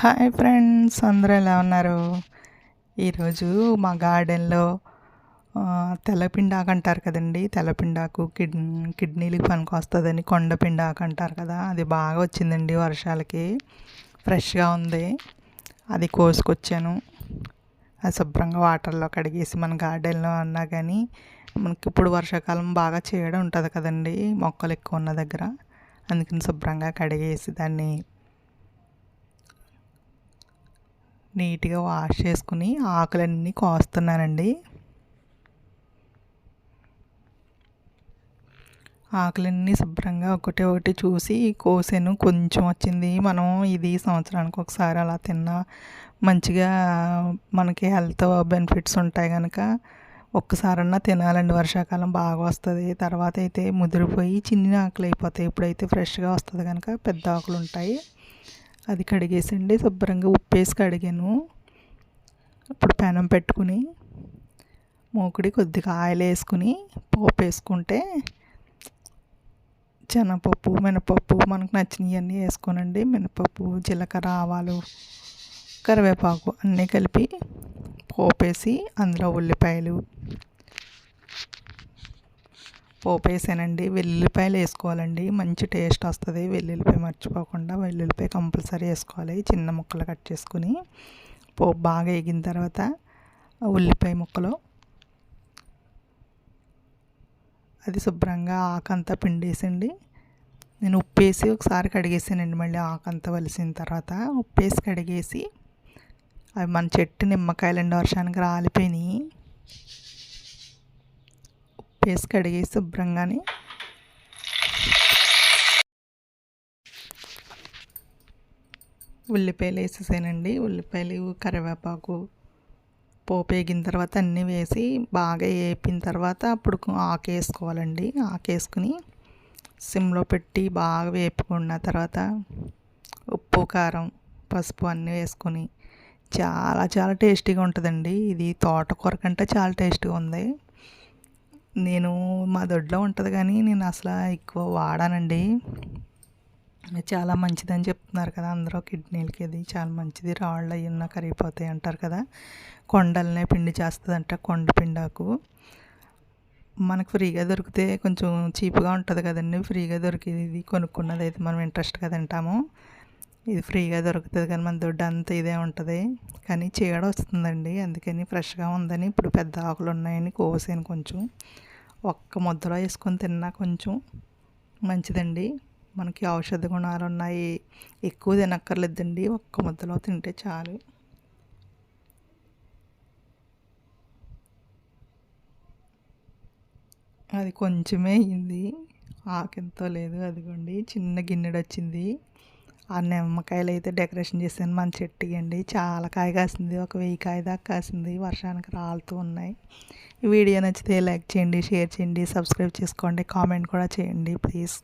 Hi friends అందరూ ఎలా ఉన్నారు? ఈరోజు మా గార్డెన్లో తెల్లపిండాకు అంటారు కదండి. తెల్లపిండాకు కిడ్ కిడ్నీలకి పనికి వస్తుందని కొండపిండాకు అంటారు కదా. అది బాగా వచ్చిందండి వర్షాలకి. ఫ్రెష్గా ఉంది. అది కోసుకొచ్చాను. అది శుభ్రంగా వాటర్లో కడిగేసి మన గార్డెన్లో అన్నా కానీ మనకి ఇప్పుడు వర్షాకాలం బాగా చేయడం ఉంటుంది కదండి మొక్కలు ఎక్కువ ఉన్న దగ్గర. అందుకని శుభ్రంగా కడిగేసి దాన్ని నీట్గా వాష్ చేసుకుని ఆకులన్నీ కోస్తున్నానండి. ఆకులన్నీ శుభ్రంగా ఒకటి ఒకటి చూసి కోసాను. కొంచెం వచ్చింది. మనం ఇది సంవత్సరానికి ఒకసారి అలా తిన్నా మంచిగా మనకి హెల్త్ బెనిఫిట్స్ ఉంటాయి కనుక ఒక్కసారన్నా తినాలండి. వర్షాకాలం బాగా వస్తుంది. తర్వాత అయితే ముదిరిపోయి చిన్న ఆకులు అయిపోతాయి ఇప్పుడైతే ఫ్రెష్గా వస్తుంది కనుక పెద్ద ఆకులు ఉంటాయి అది కడిగేసండి శుభ్రంగా ఉప్పేసి కడిగాను. ఇప్పుడు పెనం పెట్టుకుని మూకుడి కొద్దిగా ఆయిల్ వేసుకుని పోపు వేసుకుంటే శనగపప్పు మినపప్పు మనకు నచ్చినవన్నీ వేసుకోనండి. మినపప్పు జీలకర్ర ఆవాలు కరివేపాకు అన్నీ కలిపి పోపేసి అందులో ఉల్లిపాయలు పోపు వేసానండి వెల్లుల్లిపాయలు వేసుకోవాలండి. మంచి టేస్ట్ వస్తుంది. వెల్లుల్లిపాయ మర్చిపోకుండా వెల్లుల్లిపాయ కంపల్సరీ వేసుకోవాలి. చిన్న ముక్కలు కట్ చేసుకుని పోపు బాగా వేగిన తర్వాత ఉల్లిపాయ ముక్కలు. అది శుభ్రంగా ఆకంతా పిండేసండి. నేను ఉప్పేసి ఒకసారి కడిగేసానండి. మళ్ళీ ఆకంతా వలిసిన తర్వాత ఉప్పేసి కడిగేసి అవి మన చెట్టు నిమ్మకాయలండి. వర్షానికి రాలిపోయినాయి. వేసి కడిగి శుభ్రంగాని ఉల్లిపాయలు వేసేసానండి. ఉల్లిపాయలు కరివేపాకు పోపు వేగిన తర్వాత అన్నీ వేసి బాగా వేపిన తర్వాత అప్పుడు ఆకు వేసుకోవాలండి. ఆకు వేసుకుని సిమ్లో పెట్టి బాగా వేపుకున్న తర్వాత ఉప్పు కారం పసుపు అన్నీ వేసుకొని చాలా చాలా టేస్టీగా ఉంటుందండి. ఇది తోటకూర కంటే చాలా టేస్టీగా ఉంది. నేను మా దొడ్లో ఉంటుంది కానీ నేను అసలు ఎక్కువ వాడానండి. చాలా మంచిదని చెప్తున్నారు కదా అందరూ కిడ్నీలకి అది చాలా మంచిది. రాళ్ళు అయ్యన్నా కరిగిపోతాయి అంటారు కదా. కొండలనే పిండి చేస్తుందంట కొండ పిండాకు. మనకు ఫ్రీగా దొరికితే కొంచెం చీప్గా ఉంటుంది కదండి. ఫ్రీగా దొరికేది కొనుక్కున్నది అయితే మనం ఇంట్రెస్ట్గా తింటాము. ఇది ఫ్రీగా దొరుకుతుంది కానీ మన దొడ్డు అంతా ఇదే ఉంటుంది. కానీ చీడ వస్తుందండి. అందుకని ఫ్రెష్గా ఉందని ఇప్పుడు పెద్ద ఆకులు ఉన్నాయని కోసాను కొంచెం. ఒక్క ముద్దలో వేసుకొని తిన్నా కొంచెం మంచిదండి. మనకి ఔషధ గుణాలు ఉన్నాయి. ఎక్కువ తినక్కర్లేదండి. ఒక్క ముద్దలో తింటే చాలు. అది కొంచెమే అయింది. ఆకెంతో లేదు అదిగోండి. చిన్న గిన్నెడు వచ్చింది ఆ నిమ్మకాయలు అయితే డెకరేషన్ చేశాను. మన చెట్టు అండి. చాలా కాయ కాసింది. ఒక వెయ్యి కాయ దాకా కాసింది. వర్షానికి రాలుతూ ఉన్నాయి. ఈ వీడియో నచ్చితే లైక్ చేయండి షేర్ చేయండి సబ్స్క్రైబ్ చేసుకోండి కామెంట్ కూడా చేయండి ప్లీజ్.